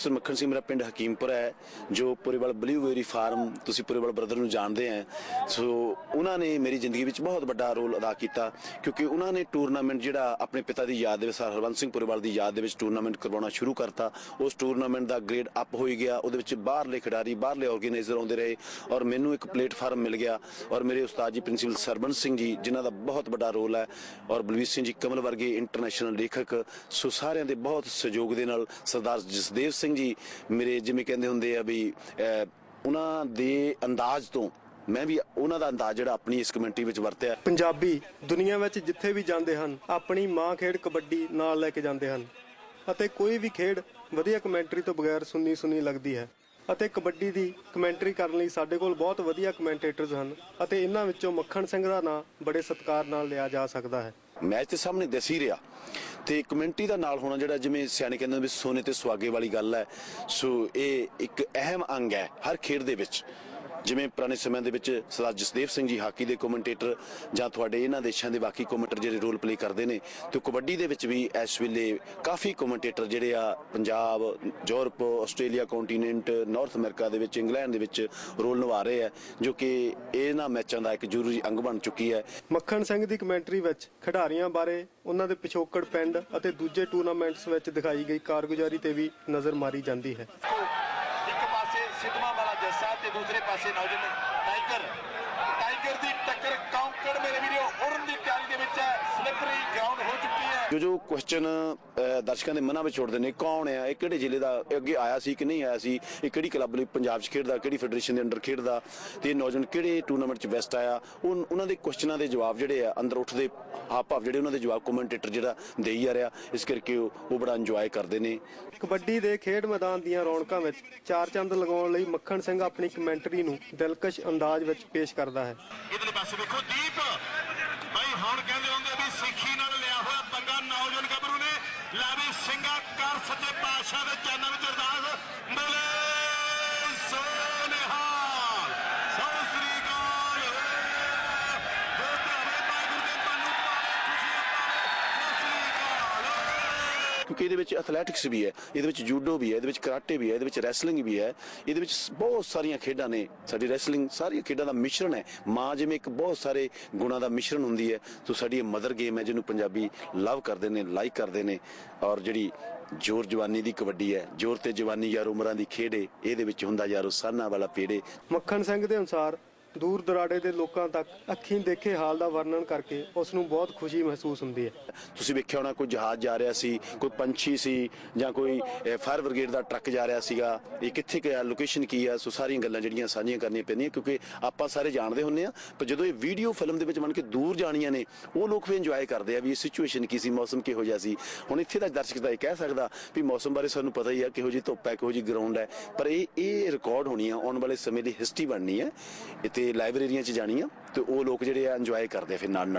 Sir, Makhan Singh ਮੇਰਾ ਪਿੰਡ ਹਕੀਮਪੁਰ ਹੈ, ਜੋ ਪੁਰੇਵਾਲ ਬਲੂਵੇਰੀ ਫਾਰਮ ਤੁਸੀਂ ਪੁਰੇਵਾਲ ਬ੍ਰਦਰ ਨੂੰ ਜਾਣਦੇ ਆ ਸੋ ਉਹਨਾਂ ਨੇ ਮੇਰੀ ਜ਼ਿੰਦਗੀ ਵਿੱਚ ਬਹੁਤ ਵੱਡਾ ਰੋਲ ਅਦਾ ਕੀਤਾ, ਕਿਉਂਕਿ ਉਹਨਾਂ ਨੇ ਟੂਰਨਾਮੈਂਟ ਜਿਹੜਾ ਆਪਣੇ ਪਿਤਾ ਦੀ ਯਾਦ ਦੇ ਵਿੱਚ, ਸਰ ਹਰਵੰਤ ਸਿੰਘ ਪੁਰੇਵਾਲ ਦੀ ਯਾਦ ਦੇ ਵਿੱਚ ਟੂਰਨਾਮੈਂਟ ਕਰਵਾਉਣਾ ਸ਼ੁਰੂ ਕਰਤਾ। ਉਸ ਟੂਰਨਾਮੈਂਟ ਦਾ ਗ੍ਰੇਡ ਅਪ ਹੋਈ ਗਿਆ, ਉਹਦੇ ਵਿੱਚ ਬਾਹਰਲੇ ਖਿਡਾਰੀ, ਬਾਹਰਲੇ ਆਰਗੇਨਾਈਜ਼ਰ ਆਉਂਦੇ ਰਹੇ ਔਰ ਮੈਨੂੰ ਇੱਕ ਪਲੇਟਫਾਰਮ ਮਿਲ ਗਿਆ ਔਰ ਮੇਰੇ ਉਸਤਾਦ ਜੀ ਪ੍ਰਿੰਸੀਪਲ ਸਰਬੰਸ ਸਿੰਘ ਜੀ, ਜਿਨ੍ਹਾਂ ਦਾ ਬਹੁਤ ਵੱਡਾ ਰੋਲ ਹੈ ਔਰ ਬਲਵੀਰ ਸਿੰਘ ਜੀ ਕਮਲ ਵਰਗੇ ਇੰਟਰਨੈਸ਼ਨਲ ਲੇਖਕ, ਸੋ ਸਾਰਿਆਂ ਦੇ ਬਹੁਤ ਸਹਿਯੋਗ ਦੇ ਨਾਲ ਸਰਦਾਰ ਜਸਦੇਵ ਸਿੰਘ ਜੀ ਮੇਰੇ ਜਿਵੇਂ ਕਹਿੰਦੇ ਹੁੰਦੇ ਆ ਵੀ ਉਹਨਾਂ ਦੇ ਅੰਦਾਜ਼ ਤੋਂ ਮੈਂ ਵੀ ਉਹਨਾਂ ਦਾ ਅੰਦਾਜ਼ ਜਿਹੜਾ ਆਪਣੀ ਇਸ ਕਮਿਊਨਿਟੀ ਵਿੱਚ ਵਰਤਿਆ। ਪੰਜਾਬੀ ਦੁਨੀਆ ਵਿੱਚ ਜਿੱਥੇ ਵੀ ਜਾਂਦੇ ਹਨ, ਆਪਣੀ ਮਾਂ ਖੇਡ ਕਬੱਡੀ ਨਾਲ ਲੈ ਕੇ ਜਾਂਦੇ ਹਨ। ਅਤੇ ਕੋਈ ਵੀ ਖੇਡ ਵਧੀਆ ਕਮੈਂਟਰੀ ਤੋਂ ਬਗੈਰ ਸੁੰਨੀ ਸੁੰਨੀ ਲੱਗਦੀ ਹੈ। ਅਤੇ ਕਬੱਡੀ ਦੀ ਕਮੈਂਟਰੀ ਕਰਨ ਲਈ ਸਾਡੇ ਕੋਲ ਬਹੁਤ ਵਧੀਆ ਕਮੈਂਟੇਟਰਸ ਹਨ ਅਤੇ ਇਹਨਾਂ ਵਿੱਚੋਂ ਮੱਖਣ ਸਿੰਘ ਦਾ ਨਾਂ ਬੜੇ ਸਤਿਕਾਰ ਨਾਲ ਲਿਆ ਜਾ ਸਕਦਾ ਹੈ। ਮੈਚ ਤੇ ਸਾਹਮਣੇ ਦਿਸ ਹੀ ਰਿਹਾ ਤੇ ਕਮਿਊਨਿਟੀ ਦਾ ਨਾਲ ਹੋਣਾ ਜਿਹੜਾ ਜਿਵੇਂ ਸਿਆਣੇ ਕਹਿੰਦੇ ਨੇ ਵੀ ਸੋਨੇ ਤੇ ਸੁਹਾਗੇ ਵਾਲੀ ਗੱਲ ਹੈ, ਸੋ ਇਹ ਇੱਕ ਅਹਿਮ ਅੰਗ ਹੈ ਹਰ ਖੇਡ ਦੇ ਵਿੱਚ। ਜਿਵੇਂ ਪੁਰਾਣੇ ਸਮਿਆਂ ਦੇ ਵਿੱਚ ਸਰਦਾਰ ਜਸਦੇਵ ਸਿੰਘ ਜੀ ਹਾਕੀ ਦੇ ਕਮੈਂਟੇਟਰ ਜਾਂ ਤੁਹਾਡੇ ਇਹਨਾਂ ਦੇਸ਼ਾਂ ਦੇ ਬਾਕੀ ਕਮੈਂਟਰ ਜਿਹੜੇ ਰੋਲ ਪਲੇ ਕਰਦੇ ਨੇ, ਤੇ ਕਬੱਡੀ ਦੇ ਵਿੱਚ ਵੀ ਇਸ ਵੇਲੇ ਕਾਫੀ ਕਮੈਂਟੇਟਰ ਜਿਹੜੇ ਆ Punjab, Europe, Australia continent North America ਦੇ ਵਿੱਚ ਇੰਗਲੈਂਡ ਦੇ ਵਿੱਚ ਰੋਲ ਨਿਭਾ ਰਹੇ ਆ, ਜੋ ਕਿ ਇਹਨਾਂ ਮੈਚਾਂ ਦਾ ਇੱਕ ਜ਼ਰੂਰੀ ਅੰਗ ਬਣ ਚੁੱਕੀ ਹੈ। ਮੱਖਣ ਸਿੰਘ ਦੀ ਕਮੈਂਟਰੀ ਵਿੱਚ ਖਿਡਾਰੀਆਂ ਬਾਰੇ ਉਹਨਾਂ ਦੇ ਪਿਛੋਕੜ ਪਿੰਡ ਅਤੇ ਦੂਜੇ ਟੂਰਨਾਮੈਂਟਸ ਵਿੱਚ ਦਿਖਾਈ ਗਈ ਕਾਰਗੁਜ਼ਾਰੀ ਤੇ ਵੀ ਨਜ਼ਰ ਮਾਰੀ ਜਾਂਦੀ ਹੈ। ਸਿੱਧਵਾਂ ਵਾਲਾ ਜੱਸਾ ਤੇ ਦੂਸਰੇ ਪਾਸੇ ਨੌਜਵਾਨ ਟਾਈਗਰ ਟਾਈਗਰ ਦੀ ਟੱਕਰ ਕੌਂਕੜ ਮੇਰੇ ਵੀਰੋ ਉੜਨ ਦੀ ਤਿਆਰੀ ਦੇ ਵਿੱਚ ਹੈ। ਸਲਿਪਰੀ ਗਰਾਊਂਡ ਹੋ ਚੁੱਕੀ ਹੈ। ਜੋ ਜੋ ਕੁਐਸਚਨ ਦਰਸ਼ਕਾਂ ਦੇ ਮਨਾਂ ਵਿੱਚ ਉੱਠਦੇ ਨੇ ਕੌਣ ਆ ਇਹ ਕਿਹੜੇ ਜ਼ਿਲ੍ਹੇ ਦਾ ਅੱਗੇ ਆਇਆ ਸੀ ਕਿ ਨਹੀਂ ਆਇਆ ਸੀ ਇਹ ਕਿਹੜੀ ਕਲੱਬ ਲਈ ਪੰਜਾਬ 'ਚ ਖੇਡਦਾ ਕਿਹੜੀ ਫੈਡਰੇਸ਼ਨ ਦੇ ਅੰਡਰ ਖੇਡਦਾ ਤੇ ਇਹ ਨੌਜਵਾਨ ਕਿਹੜੇ ਟੂਰਨਾਮੈਂਟ 'ਚ ਬੈਸਟ ਆਇਆ? ਉਹ ਉਹਨਾਂ ਦੇ ਕੁਐਸਚਨਾਂ ਦੇ ਜਵਾਬ ਜਿਹੜੇ ਆ ਅੰਦਰ ਉੱਠਦੇ ਹਾਵ ਭਾਵ ਜਿਹੜੇ ਉਹਨਾਂ ਦੇ ਜਵਾਬ ਕਮੈਂਟੇਟਰ ਜਿਹੜਾ ਦੇਈ ਜਾ ਰਿਹਾ ਇਸ ਕਰਕੇ ਉਹ ਉਹ ਬੜਾ ਇੰਜੋਏ ਕਰਦੇ ਨੇ। ਕਬੱਡੀ ਦੇ ਖੇਡ ਮੈਦਾਨ ਦੀਆਂ ਰੌਣਕਾਂ ਵਿੱਚ ਚਾਰ ਚੰਦ ਲਗਾਉਣ ਲਈ ਮੱਖਣ ਸਿੰਘ ਆਪਣੀ ਕਮੈਂਟਰੀ ਨੂੰ ਦਿਲਕਸ਼ ਅੰਦਾਜ਼ ਵਿੱਚ ਪੇਸ਼ ਕਰਦਾ ਹੈ। ਇਧਰਲੇ ਪਾਸੇ ਵੇਖੋ ਦੀਪ ਭਾਈ ਹੁਣ ਕਹਿੰਦੇ ਹੁੰਦੇ ਵੀ ਸਿੱਖੀ ਨਾਲ ਲਿਆ ਹੋਇਆ ਪੰਗਾ ਨੌਜਵਾਨ ਗੱਭਰੂ ਨੇ। ਲੈ ਵੀ ਸਿੰਘਾ ਕਰ ਸੱਚੇ ਪਾਤਸ਼ਾਹ ਦੇ ਚਰਨਾਂ ਵਿੱਚ ਅਰਦਾਸ। ਮਿਲੇ ਸੋ ਕਿਉਂਕਿ ਇਹਦੇ ਵਿੱਚ ਐਥਲੈਟਿਕਸ ਵੀ ਹੈ, ਇਹਦੇ ਵਿੱਚ ਜੂਡੋ ਵੀ ਹੈ, ਇਹਦੇ ਵਿੱਚ ਕਰਾਟੇ ਵੀ ਹੈ, ਇਹਦੇ ਵਿੱਚ ਰੈਸਲਿੰਗ ਵੀ ਹੈ। ਇਹਦੇ ਵਿੱਚ ਬਹੁਤ ਸਾਰੀਆਂ ਖੇਡਾਂ ਨੇ, ਸਾਡੀ ਰੈਸਲਿੰਗ ਸਾਰੀਆਂ ਖੇਡਾਂ ਦਾ ਮਿਸ਼ਰਣ ਹੈ। ਮਾਂ ਜਿਵੇਂ ਇੱਕ ਬਹੁਤ ਸਾਰੇ ਗੁਣਾਂ ਦਾ ਮਿਸ਼ਰਣ ਹੁੰਦੀ ਹੈ, ਸੋ ਸਾਡੀ ਇਹ ਮਦਰ ਗੇਮ ਹੈ, ਜਿਹਨੂੰ ਪੰਜਾਬੀ ਲਵ ਕਰਦੇ ਨੇ ਲਾਈਕ ਕਰਦੇ ਨੇ। ਔਰ ਜਿਹੜੀ ਜੋਰ ਜਵਾਨੀ ਦੀ ਕਬੱਡੀ ਹੈ, ਜੋਰ ਤੇ ਜਵਾਨੀ ਯਾਰ ਉਮਰਾਂ ਦੀ ਖੇਡੇ ਇਹਦੇ ਵਿੱਚ ਹੁੰਦਾ ਯਾਰੋ ਸਾਨਾ ਵਾਲਾ ਪੇੜੇ ਮੱਖਣ ਸਿੰਘ ਦੇ ਅਨੁਸਾਰ ਦੂਰ ਦਰਾਡੇ ਦੇ ਲੋਕਾਂ ਤੱਕ ਅੱਖੀਂ ਦੇਖੇ ਹਾਲ ਦਾ ਵਰਣਨ ਕਰਕੇ ਉਸ ਨੂੰ ਬਹੁਤ ਖੁਸ਼ੀ ਮਹਿਸੂਸ ਹੁੰਦੀ ਹੈ। ਤੁਸੀਂ ਵੇਖਿਆ ਹੋਣਾ ਕੋਈ ਜਹਾਜ਼ ਜਾ ਰਿਹਾ ਸੀ, ਕੋਈ ਪੰਛੀ ਸੀ ਜਾਂ ਕੋਈ ਫਾਇਰ ਬ੍ਰਿਗੇਡ ਦਾ ਟਰੱਕ ਜਾ ਰਿਹਾ ਸੀਗਾ। ਇਹ ਕਿੱਥੇ ਗਿਆ ਲੋਕੇਸ਼ਨ ਕੀ ਆ? ਸੋ ਸਾਰੀਆਂ ਗੱਲਾਂ ਜਿਹੜੀਆਂ ਸਾਂਝੀਆਂ ਕਰਨੀਆਂ ਪੈਂਦੀਆਂ ਕਿਉਂਕਿ ਆਪਾਂ ਸਾਰੇ ਜਾਣਦੇ ਹੁੰਨੇ ਆ ਪਰ ਜਦੋਂ ਇਹ ਵੀਡੀਓ ਫਿਲਮ ਦੇ ਵਿੱਚ ਬਣ ਕੇ ਦੂਰ ਜਾਣੀਆਂ ਨੇ, ਉਹ ਲੋਕ ਵੀ ਇੰਜੋਏ ਕਰਦੇ ਆ ਵੀ ਇਹ ਸਿਚੁਏਸ਼ਨ ਕੀ ਸੀ, ਮੌਸਮ ਕਿਹੋ ਜਿਹਾ ਸੀ। ਹੁਣ ਇੱਥੇ ਦਾ ਦਰਸ਼ਕ ਤਾਂ ਇਹ ਕਹਿ ਸਕਦਾ ਵੀ ਮੌਸਮ ਬਾਰੇ ਸਾਨੂੰ ਪਤਾ ਹੀ ਆ ਕਿਹੋ ਜਿਹੀ ਧੁੱਪ ਹੈ, ਕਿਹੋ ਜਿਹੀ ਗਰਾਊਂਡ ਹੈ। ਪਰ ਇਹ ਇਹ ਰਿਕਾਰਡ ਹੋਣੀ ਆ, ਆਉਣ ਵਾਲੇ ਸਮੇਂ ਦੀ ਹਿਸਟਰੀ ਬਣਨੀ ਹੈ। ਤੇ ਲਾਇਬ੍ਰੇਰੀਆਂ 'ਚ ਜਾਣੀ ਆ ਤੇ ਉਹ ਲੋਕ ਜਿਹੜੇ ਆ ਇੰਜੋਏ ਕਰਦੇ ਫਿਰ ਨਾਲ ਨਾਲ।